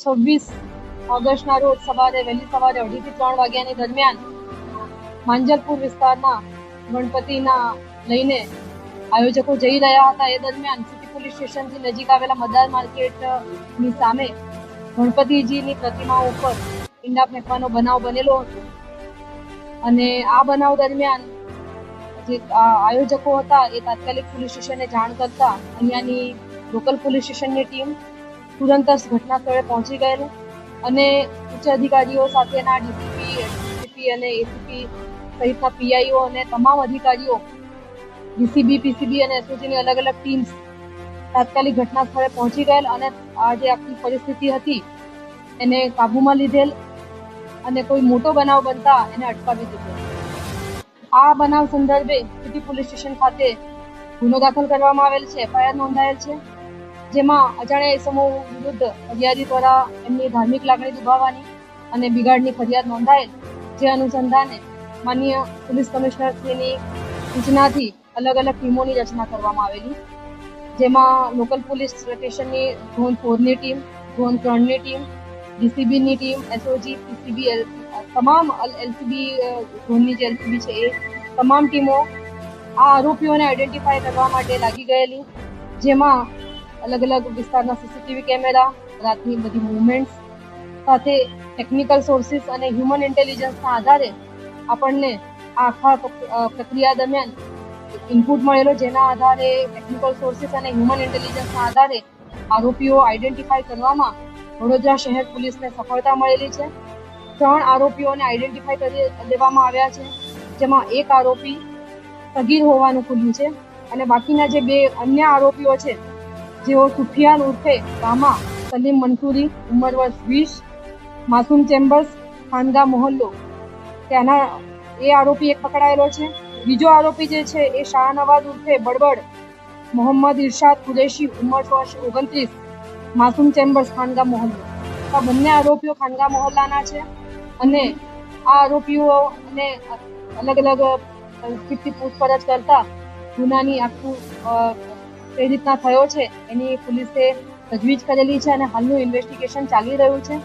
છવ્વીસ ઓગસ્ટના રોજ સવારે, વહેલી સવારે અઢીથી ત્રણ વાગ્યાની દરમિયાન માંજલપુર વિસ્તારના ગણપતિના લઈને આયોજકો જઈ રહ્યા હતા. એ દરમિયાન સિટી પોલીસ સ્ટેશનથી નજીક આવેલા મદાર માર્કેટની સામે ગણપતિજીની પ્રતિમા ઉપર ઈંડા ફેંકવાનો બનાવ બનેલો હતો. અને આ બનાવ દરમિયાન જે આયોજકો હતા એ તાત્કાલિક પોલીસ સ્ટેશને જાણ કરતા અહીંયાની લોકલ પોલીસ સ્ટેશનની ટીમ તુરંત જ ઘટના સ્થળે પહોંચી ગયેલ અને ઉચ્ચ અધિકારીઓ સાથેના ડીસીપી ડીસીપી અને એસીપી સહિતના પીઆઈઓ અને તમામ અધિકારીઓ ડીસીબી પીસીબી અને એસઓજીની અલગ અલગ ટીમ્સ તાત્કાલિક ઘટના સ્થળે પહોંચી ગયેલ અને આ જે આખી પરિસ્થિતિ હતી. એને કાબૂમાં લીધેલ અને કોઈ મોટો બનાવ બનતા એને અટકાવી દીધો. આ બનાવ સંદર્ભે સિટી પોલીસ સ્ટેશન ખાતે ગુનો દાખલ કરવામાં આવેલ છે. એફઆઈઆર નોંધાયેલ છે. જેમાં અજાણ્યા સમૂહ વિરુદ્ધ ફરિયાદી દ્વારા એમની ધાર્મિક લાગણી દુભાવવાની અને બિગાડની ફરિયાદ નોંધાયેલ, જે અનુસંધાને માનનીય પોલીસ કમિશનરશ્રીની સૂચનાથી અલગ અલગ ટીમોની રચના કરવામાં આવેલી, જેમાં લોકલ પોલીસ સ્ટેશનની ઝોન ફોરની ટીમ, ઝોન ત્રણની ટીમ, ડીસીબીની ટીમ, એસઓજી પીસીબી તમામ એલસીબી ઝોનની જે એલસીબી છે એ તમામ ટીમો આ આરોપીઓને આઈડેન્ટિફાય કરવા માટે લાગી ગયેલી, જેમાં અલગ અલગ વિસ્તારના સીસીટીવી કેમેરા, રાતની બધી મુવમેન્ટ્સ સાથે ટેકનિકલ સોર્સિસ અને હ્યુમન ઇન્ટેલિજન્સના આધારે આપણને આખા પ્રક્રિયા દરમિયાન ઇનપુટ મળેલો, જેના આધારે ટેકનિકલ સોર્સિસ અને હ્યુમન ઇન્ટેલિજન્સના આધારે આરોપીઓ આઈડેન્ટિફાય કરવામાં વડોદરા શહેર પોલીસને સફળતા મળેલી છે. ત્રણ આરોપીઓને આઈડેન્ટિફાય કરી દેવામાં આવ્યા છે, જેમાં એક આરોપી સગીર હોવાનું ખુલ્યું છે અને બાકીના જે બે અન્ય આરોપીઓ છે જેઓ સુફિયાન ઉર્ફે રામા સલીમ મંસૂરી, ઉંમર વર્ષ વીસ, માસૂમ ચેમ્બર્સ, ખાનગા મોહલ્લો. ત્યાંના એ આરોપી એક પકડાયેલો છે. બીજો આરોપી જે છે એ શાહનવાઝ ઉર્ફે બળબડ મોહમ્મદ ઇરશાદ કુરેશી, ઉંમર વર્ષ ઓગણત્રીસ, માસૂમ ચેમ્બર્સ, ખાનગા મોહલ્લો. આ બંને આરોપીઓ ખાનગા મોહલ્લાના છે અને આ આરોપીઓને અલગ અલગ તરકીબથી પૂછપરછ કરતા ગુનાની આખું કઈ રીતના થયો છે. એની પોલીસે તજવીજ કરેલી છે અને હાલનું ઇન્વેસ્ટિગેશન ચાલી રહ્યું છે.